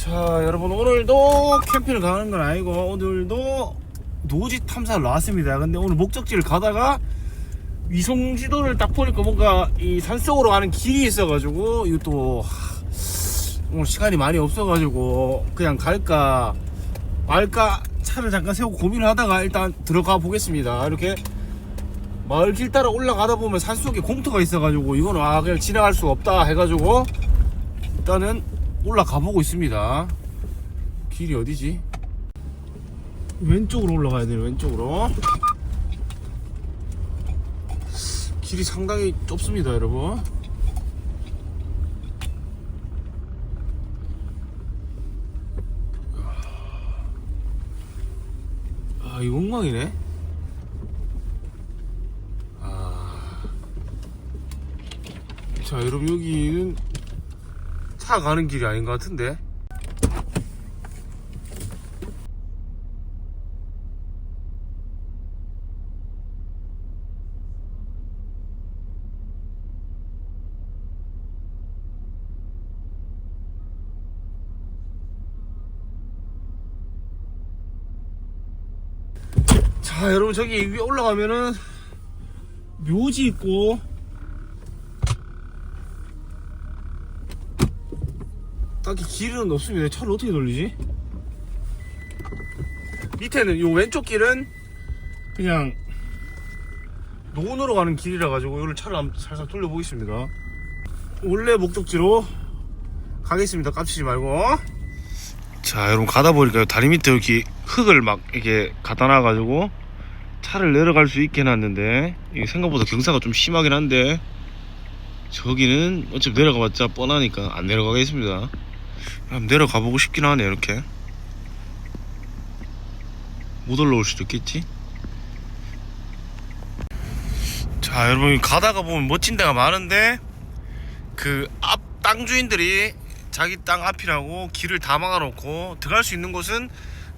자 여러분 오늘도 캠핑을 가는 건 아니고 오늘도 노지 탐사를 나왔습니다. 근데 오늘 목적지를 가다가 위성 지도를 딱 보니까 뭔가 이 산속으로 가는 길이 있어가지고 이것도 하, 오늘 시간이 많이 없어가지고 그냥 갈까 말까 차를 잠깐 세우고 고민을 하다가 일단 들어가 보겠습니다. 이렇게 마을 길 따라 올라가다 보면 산속에 공터가 있어가지고 이거는 아 그냥 지나갈 수가 없다 해가지고 일단은 올라가 보고 있습니다. 길이 어디지? 왼쪽으로 올라가야 돼요. 왼쪽으로. 길이 상당히 좁습니다, 여러분. 아, 이거 엉망이네. 아. 자, 여러분 여기는 차 가는 길이 아닌 것 같은데. 자, 여러분 저기 위에 올라가면은 묘지 있고 딱히 길은 없습니다. 차를 어떻게 돌리지? 밑에는 요 왼쪽 길은 그냥 노원으로 가는 길이라 가지고 이걸 차를 한번 살살 돌려보겠습니다. 원래 목적지로 가겠습니다. 깝치지 말고. 자, 여러분 가다 보니까 다리 밑에 이렇게 흙을 막 이렇게 갖다 놔 가지고 차를 내려갈 수 있게 해놨는데 이게 생각보다 경사가 좀 심하긴 한데 저기는 어차피 내려가봤자 뻔하니까 안 내려가겠습니다. 내려가 보고 싶긴 하네 이렇게. 못 올라올 수도 있겠지? 자 여러분 가다가 보면 멋진 데가 많은데 그 앞 땅 주인들이 자기 땅 앞이라고 길을 다 막아놓고 들어갈 수 있는 곳은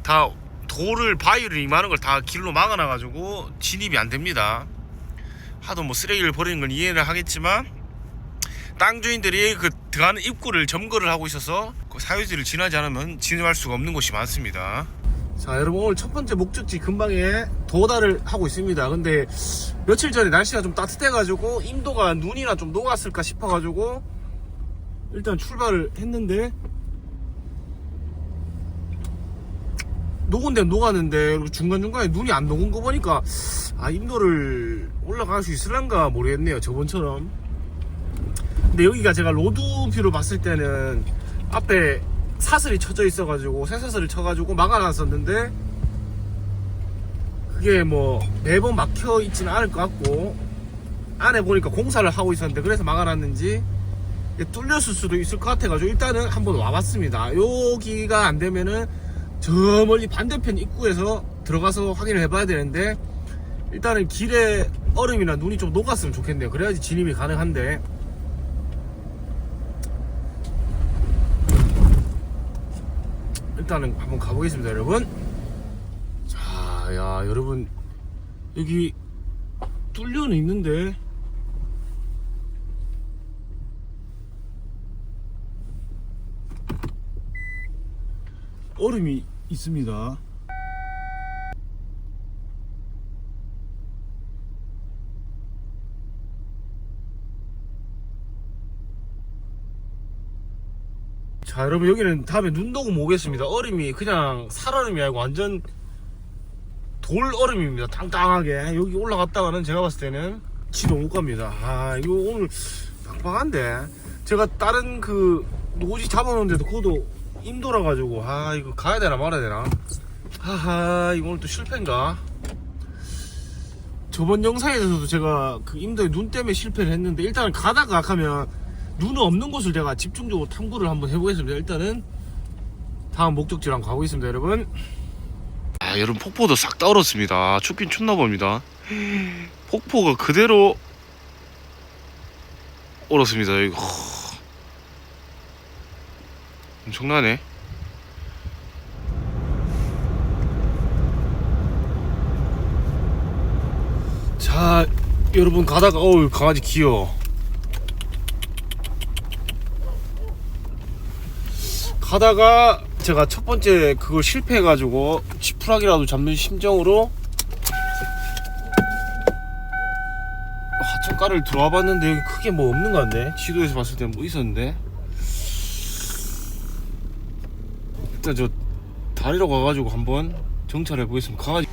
다 돌을 바위를 이만한 걸 다 길로 막아놔가지고 진입이 안 됩니다. 하도 뭐 쓰레기를 버리는 건 이해를 하겠지만 땅 주인들이 그 들어가는 입구를 점거를 하고 있어서 그 사유지를 지나지 않으면 진입할 수가 없는 곳이 많습니다. 자 여러분 오늘 첫 번째 목적지 근방에 도달을 하고 있습니다. 근데 며칠 전에 날씨가 좀 따뜻해 가지고 임도가 눈이나 좀 녹았을까 싶어 가지고 일단 출발을 했는데 녹은 데는 녹았는데 중간중간에 눈이 안 녹은 거 보니까 아 임도를 올라갈 수 있을란가 모르겠네요 저번처럼 근데 여기가 제가 로드뷰로 봤을 때는 앞에 사슬이 쳐져 있어가지고 쇠사슬을 쳐가지고 막아놨었는데 그게 뭐 매번 막혀 있지는 않을 것 같고 안에 보니까 공사를 하고 있었는데 그래서 막아놨는지 뚫렸을 수도 있을 것 같아가지고 일단은 한번 와봤습니다. 여기가 안 되면은 저 멀리 반대편 입구에서 들어가서 확인을 해봐야 되는데 일단은 길에 얼음이나 눈이 좀 녹았으면 좋겠네요. 그래야지 진입이 가능한데 일단은 한번 가보겠습니다 여러분. 자야 여러분. 여기 뚫려는 있는데. 얼음이 있습니다 자 여러분 여기는 다음에 눈 녹음 오겠습니다. 얼음이 그냥 살얼음이 아니고 완전 돌 얼음입니다. 땅땅하게. 여기 올라갔다가는 제가 봤을 때는 집에 못 갑니다. 아 이거 오늘 빡빡한데. 제가 다른 그 노지 잡아놓은데도 그것도 임도라 가지고. 아 이거 가야 되나 말아야 되나. 하하 이거 오늘 또 실패인가? 저번 영상에서도 제가 그 임도에 눈 때문에 실패를 했는데 일단은 가다가 하면 눈은 없는 곳을 제가 집중적으로 탐구를 한번 해보겠습니다. 일단은 다음 목적지로 한번 가고 있습니다, 여러분. 아, 여러분 폭포도 싹 다 얼었습니다. 춥긴 춥나 봅니다. 폭포가 그대로 얼었습니다. 이거 엄청나네. 자, 여러분 가다가 어우 강아지 귀여워. 가다가 제가 첫 번째 그걸 실패해가지고 지푸라기라도 잡는 심정으로 하천가를 들어와 봤는데 크게 뭐 없는 것 같네. 지도에서 봤을 때 뭐 있었는데. 일단 저 다리로 가가지고 한번 정찰해 보겠습니다. 가가지고.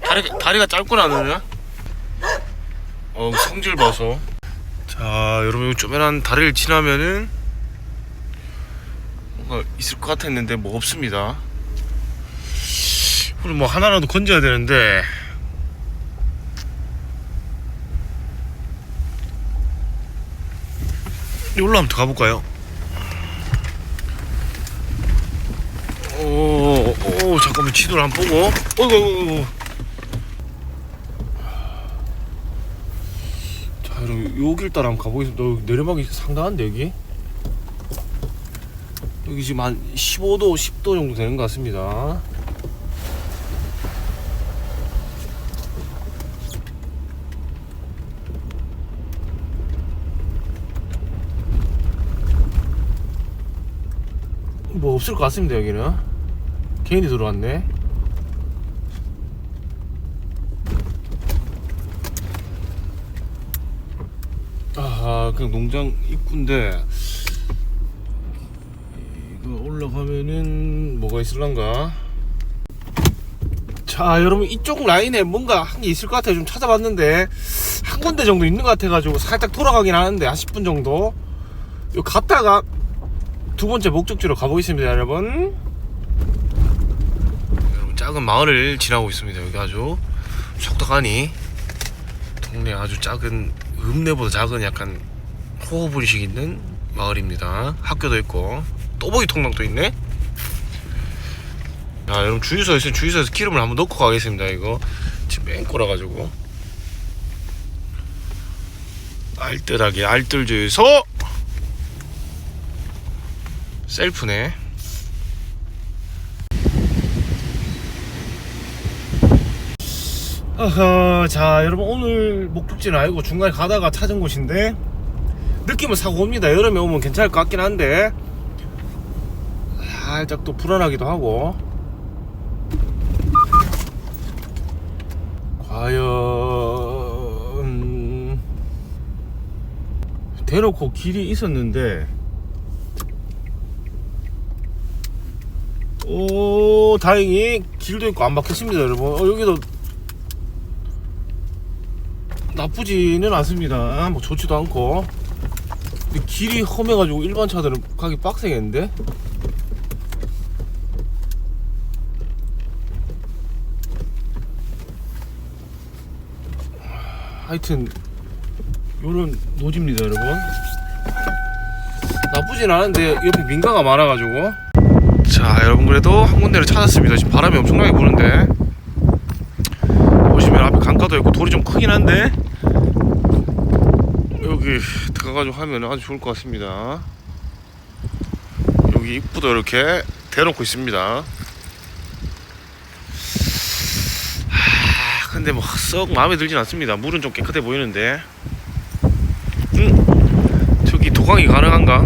다리, 다리가 짧구나 너는 어 성질 봐서 자 여러분 이 쪼매난 다리를 지나면은 뭔가 있을 것 같았는데 뭐 없습니다. 우리 뭐 하나라도 건져야 되는데. 이걸로 한번 더 가볼까요? 오, 오 잠깐만 지도를 한번 보고. 어이구 어이구 자 여러분 여길 따라 한번 가보겠습니다. 여기 내리막이 상당한데 여기? 여기 지금 한 15도 10도 정도 되는 것 같습니다. 뭐 없을 것 같습니다 여기는. 개인이 들어왔네 아 그냥 농장 입구인데 이거 올라가면은 뭐가 있을란가? 자 여러분 이쪽 라인에 뭔가 한 게 있을 것 같아요. 좀 찾아봤는데 한 군데 정도 있는 것 같아 가지고 살짝 돌아가긴 하는데 한 10분 정도. 요 갔다가 두 번째 목적지로 가보겠습니다 여러분. 여러분 작은 마을을 지나고 있습니다 여기 아주. 속닥하니. 동네 아주 작은 읍내보다 작은 약간 호흡의식 있는 마을입니다. 학교도 있고 또보기 통닭도 있네? 자 여러분 주유소에 있으면 주유소에서 기름을 한번 넣고 가겠습니다 이거. 지금 맹 꼬라 가지고. 알뜰하게 알뜰 주유소! 셀프네. 어허, 자, 여러분 오늘 목적지는 아니고 중간에 가다가 찾은 곳인데 느낌은 사고 옵니다. 여름에 오면 괜찮을 것 같긴 한데. 살짝 또 불안하기도 하고. 과연 대놓고 길이 있었는데. 오 다행히 길도 있고 안 막혔습니다 여러분. 어, 여기도 나쁘지는 않습니다. 뭐 좋지도 않고 근데 길이 험해가지고 일반 차들은 가기 빡세겠는데? 하여튼 요런 노지입니다 여러분. 나쁘진 않은데 옆에 민가가 많아가지고. 자 여러분 그래도 한 군데를 찾았습니다. 지금 바람이 엄청나게 부는데. 보시면 앞에 강가도 있고 돌이 좀 크긴 한데. 여기 들어가가지고 하면 아주 좋을 것 같습니다. 여기 입구도 이렇게 대놓고 있습니다. 하, 근데 뭐 썩 마음에 들진 않습니다. 물은 좀 깨끗해 보이는데. 음 저기 도강이 가능한가?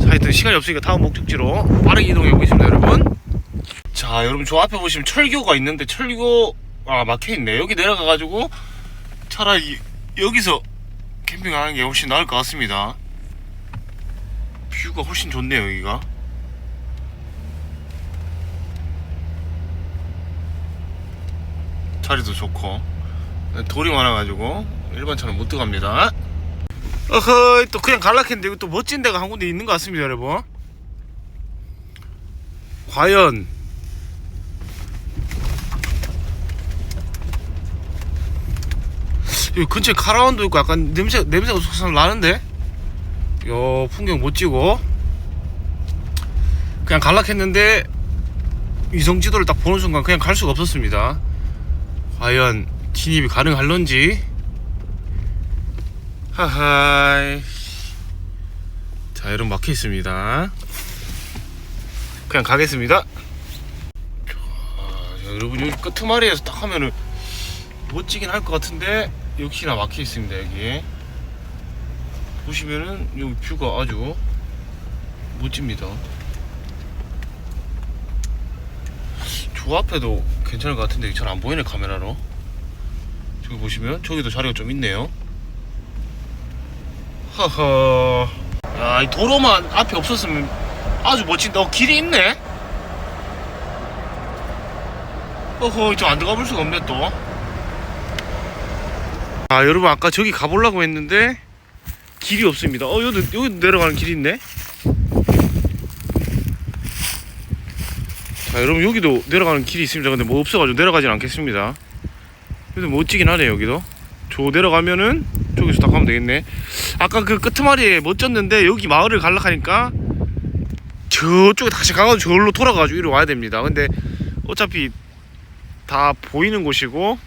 자, 하여튼 시간이 없으니까 다음 목적지로 빠르게 이동해 보겠습니다, 여러분. 자, 여러분 저 앞에 보시면 철교가 있는데 철교 아 막혀 있네. 여기 내려가가지고 차라리 여기서 캠핑하는 게 훨씬 나을 것 같습니다. 뷰가 훨씬 좋네요, 여기가. 자리도 좋고 돌이 많아가지고 일반 차는 못 들어갑니다. 어허이 또 그냥 갈락했는데 이거 또 멋진 데가 한 군데 있는 것 같습니다 여러분 과연 여기 근처에 카라반도 있고 약간 냄새, 냄새가 쏙 나는데? 요 풍경 멋지고 그냥 갈락했는데 위성 지도를 딱 보는 순간 그냥 갈 수가 없었습니다. 과연 진입이 가능할런지. 하하이. 자 여러분 막혀 있습니다. 그냥 가겠습니다. 자, 여러분 여기 끄트마리에서 딱 하면은 멋지긴 할 것 같은데 역시나 막혀 있습니다 여기 보시면은 여기 뷰가 아주 멋집니다. 저 앞에도 괜찮을 것 같은데 잘 안 보이네 카메라로. 저기 보시면 저기도 자리가 좀 있네요. 허허. 야, 이 도로만 앞에 없었으면 아주 멋진다. 어, 길이 있네. 어허, 저안 들어가 볼 수가 없네 또. 아, 여러분 아까 저기 가보려고 했는데 길이 없습니다. 어, 여기 여기 내려가는 길이 있네. 자, 여러분 여기도 내려가는 길이 있습니다. 근데 뭐 없어가지고 내려가진 않겠습니다. 근데 멋지긴 하네 여기도. 저 내려가면은 저기서 딱 가면 되겠네. 아까 그 끄트머리에 멋졌는데 여기 마을을 갈락하니까 저쪽에 다시 가가지고 저기로 돌아가가지고 이리 와야 됩니다. 근데 어차피 다 보이는 곳이고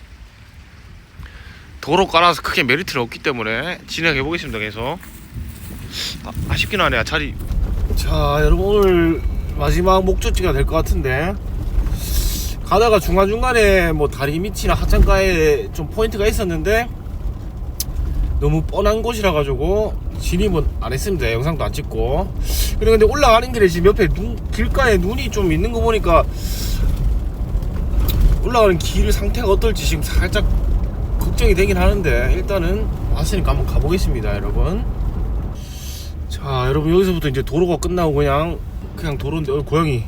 도로 깔아서 크게 메리트는 없기 때문에 진행해 보겠습니다. 계속 아, 아쉽긴 하네 자리. 자 여러분 오늘 마지막 목적지가 될 것 같은데 가다가 중간 중간에 뭐 다리 밑이나 하천가에 좀 포인트가 있었는데 너무 뻔한 곳이라 가지고 진입은 안 했습니다. 영상도 안 찍고. 그리고 근데 올라가는 길에 지금 옆에 눈, 길가에 눈이 좀 있는 거 보니까 올라가는 길 상태가 어떨지 지금 살짝 걱정이 되긴 하는데 일단은 왔으니까 한번 가보겠습니다, 여러분. 자, 여러분 여기서부터 이제 도로가 끝나고 그냥 그냥 도로인데 어, 고양이.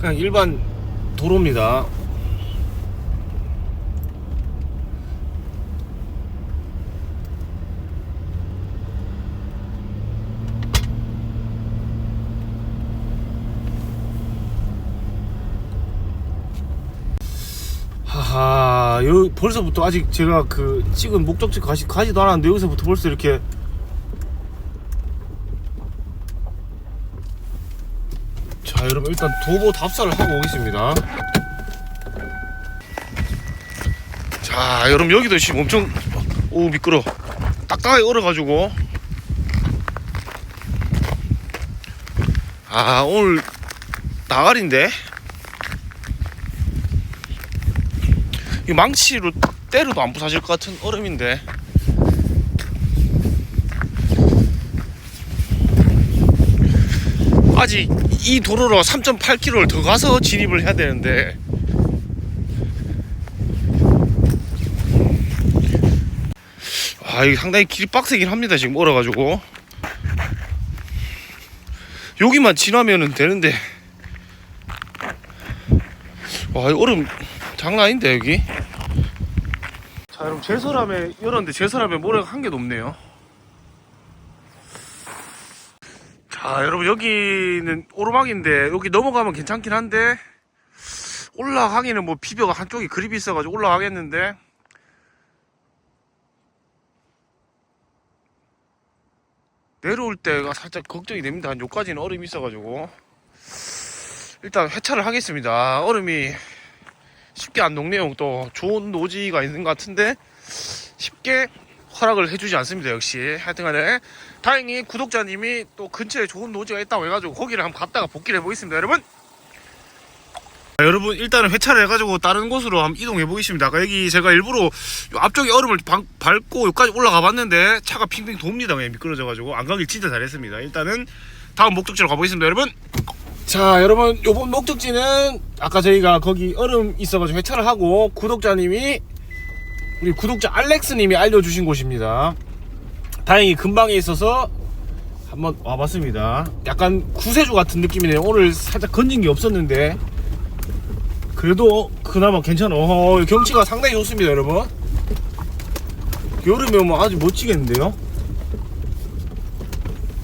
그냥 일반 도로입니다. 여 벌써부터 아직 제가 그 찍은 목적지 가시, 가지도 않았는데 여기서부터 벌써 이렇게. 자 여러분 일단 도보 답사를 하고 오겠습니다. 자 여러분 여기도 지금 엄청 오 미끄러. 딱딱하게 얼어가지고. 아 오늘 나갈인데 이 망치로 때려도 안 부사질 것 같은 얼음인데. 아직 이 도로로 3.8km를 더 가서 진입을 해야 되는데. 아 이게 상당히 길이 빡세긴 합니다 지금 얼어가지고. 여기만 지나면은 되는데. 와이 얼음 장난 아닌데 여기? 자 여러분 제설함에 열었는데 제설함에 모래가 한 개도 없네요. 자 여러분 여기는 오르막인데 여기 넘어가면 괜찮긴 한데 올라가기는 뭐 비벼가 한쪽이 그립이 있어가지고 올라가겠는데. 내려올 때가 살짝 걱정이 됩니다. 한 요까지는 얼음이 있어가지고. 일단 회차를 하겠습니다. 얼음이 쉽게 안 녹네요. 또 좋은 노지가 있는 것 같은데 쉽게 허락을 해주지 않습니다 역시. 하여튼간에 다행히 구독자님이 또 근처에 좋은 노지가 있다고 해가지고 거기를 한번 갔다가 복귀를 해보겠습니다 여러분. 자, 여러분 일단은 회차를 해가지고 다른 곳으로 한번 이동해 보겠습니다. 아까 여기 제가 일부러 요 앞쪽에 얼음을 방- 밟고 여기까지 올라가 봤는데 차가 핑핑 돕니다. 그냥 미끄러져 가지고. 안 가길 진짜 잘했습니다. 일단은 다음 목적지로 가보겠습니다 여러분 자 여러분 요번 목적지는 아까 저희가 거기 얼음 있어가지고 회차를 하고 구독자님이 우리 구독자 알렉스님이 알려주신 곳입니다. 다행히 근방에 있어서 한번 와봤습니다. 약간 구세주 같은 느낌이네요. 오늘 살짝 건진 게 없었는데. 그래도 그나마 괜찮아. 어, 경치가 상당히 좋습니다 여러분. 여름에 오면 아주 멋지겠는데요?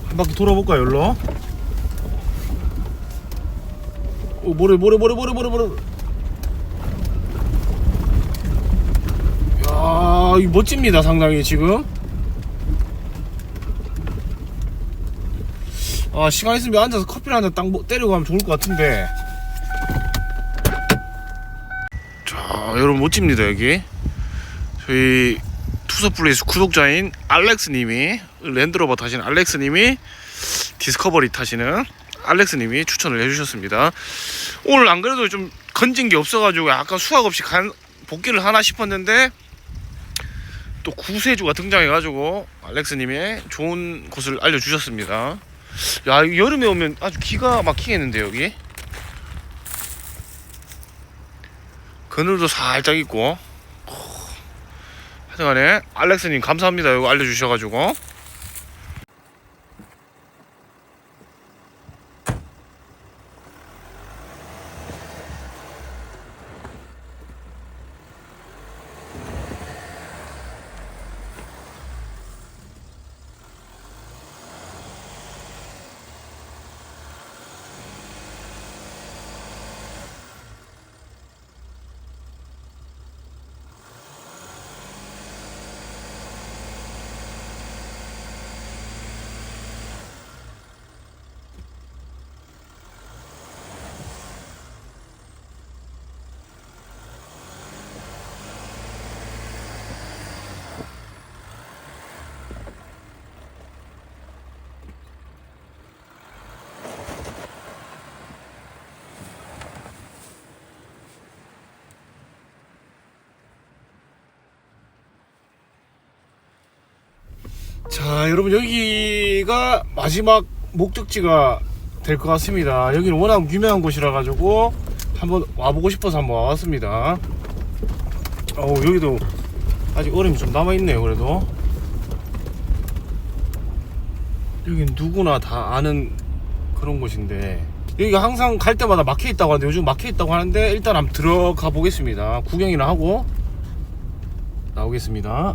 한 바퀴 돌아볼까요 여기로 오, 모래 모래 모래 모래 모래 모래 야 이거 멋집니다 상당히 지금. 아 시간 있으면 앉아서 커피를 한잔 딱 때리고 가면 좋을 것 같은데. 자 여러분 멋집니다 여기. 저희 투서플레이스 구독자인 알렉스님이 랜드로버 타시는 알렉스님이 디스커버리 타시는 알렉스님이 추천을 해주셨습니다. 오늘 안 그래도 좀 건진 게 없어가지고 약간 수학 없이 간, 복귀를 하나 싶었는데 또 구세주가 등장해가지고 알렉스님의 좋은 곳을 알려주셨습니다. 야 여름에 오면 아주 기가 막히겠는데 여기? 그늘도 살짝 있고. 하여튼간에 알렉스님 감사합니다. 이거 알려주셔가지고 자 여러분 여기가 마지막 목적지가 될 것 같습니다. 여기는 워낙 유명한 곳이라 가지고 한번 와보고 싶어서 한번 와봤습니다. 어 여기도 아직 얼음이 좀 남아있네요 그래도. 여긴 누구나 다 아는 그런 곳인데. 여기가 항상 갈 때마다 막혀 있다고 하는데 요즘 막혀 있다고 하는데 일단 한번 들어가 보겠습니다. 구경이나 하고 나오겠습니다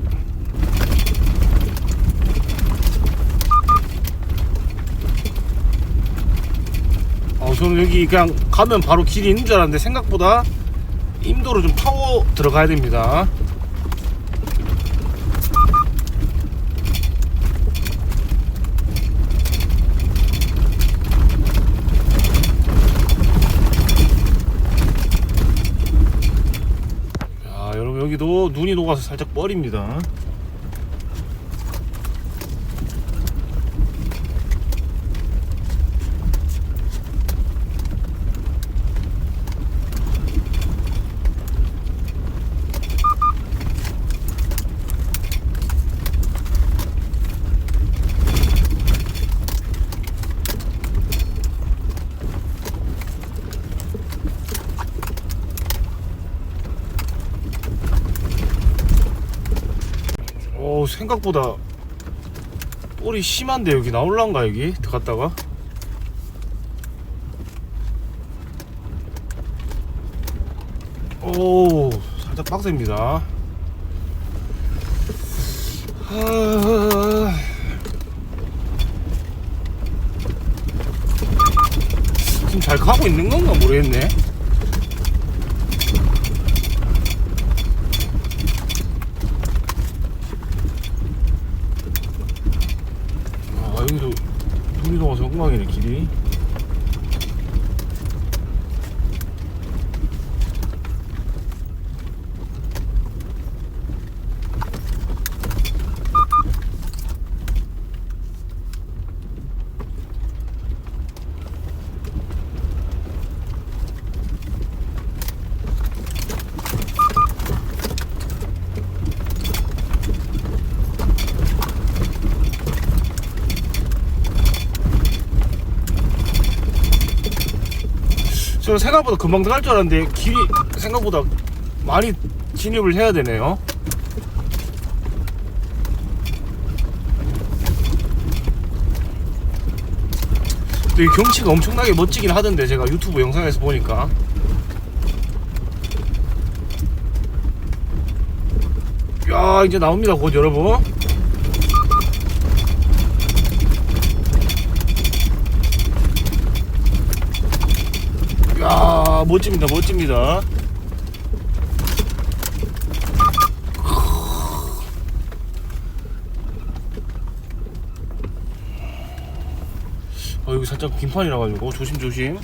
저는 여기 그냥 가면 바로 길이 있는 줄 알았는데 생각보다 임도로 좀 파고 들어가야 됩니다. 야, 여러분 여기도 눈이 녹아서 살짝 뻘입니다. 오 생각보다 볼이 심한데 여기 나올란가 여기? 들어갔다가? 오 살짝 빡셉니다. 아... 지금 잘 가고 있는 건가 모르겠네 아 여기도 엉망이네 길이 저는 생각보다 금방 들어갈 줄 알았는데 길이 생각보다 많이 진입을 해야 되네요. 또이 경치가 엄청나게 멋지긴 하던데 제가 유튜브 영상에서 보니까. 야 이제 나옵니다 곧 여러분 야 멋집니다 멋집니다. 어, 여기 살짝 빈판이라 가지고 조심조심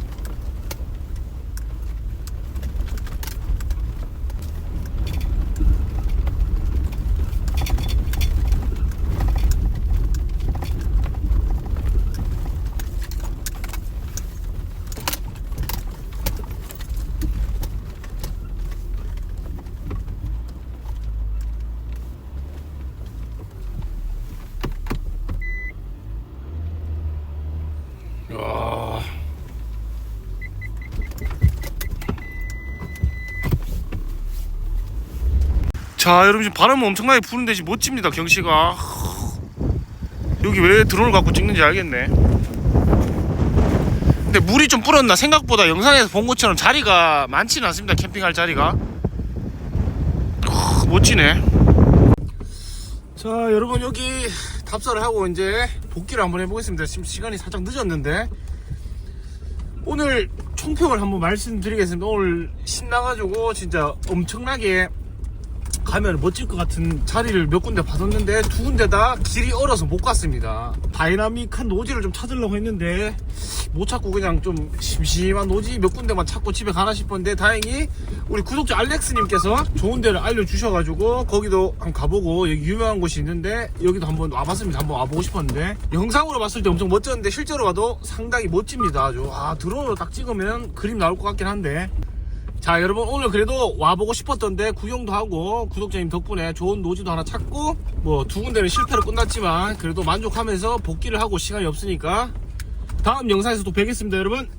자 여러분 지금 바람은 엄청나게 부는데 지금 멋집니다 경치가. 여기 왜 드론을 갖고 찍는지 알겠네. 근데 물이 좀 불었나? 생각보다 영상에서 본 것처럼 자리가 많지는 않습니다 캠핑할 자리가. 크, 멋지네. 자 여러분 여기 답사를 하고 이제 복귀를 한번 해보겠습니다. 지금 시간이 살짝 늦었는데. 오늘 총평을 한번 말씀드리겠습니다. 오늘 신나가지고 진짜 엄청나게 가면 멋질 것 같은 자리를 몇 군데 받았는데 두 군데 다 길이 얼어서 못 갔습니다. 다이나믹한 노지를 좀 찾으려고 했는데 못 찾고 그냥 좀 심심한 노지 몇 군데만 찾고 집에 가나 싶었는데 다행히 우리 구독자 알렉스님께서 좋은 데를 알려주셔가지고 거기도 한번 가보고 여기 유명한 곳이 있는데 여기도 한번 와봤습니다. 한번 와보고 싶었는데 영상으로 봤을 때 엄청 멋졌는데 실제로 봐도 상당히 멋집니다. 아주. 아 드론으로 딱 찍으면 그림 나올 것 같긴 한데 자 여러분 오늘 그래도 와보고 싶었던데 구경도 하고 구독자님 덕분에 좋은 노지도 하나 찾고 뭐 두 군데는 실패로 끝났지만 그래도 만족하면서 복귀를 하고 시간이 없으니까 다음 영상에서 또 뵙겠습니다 여러분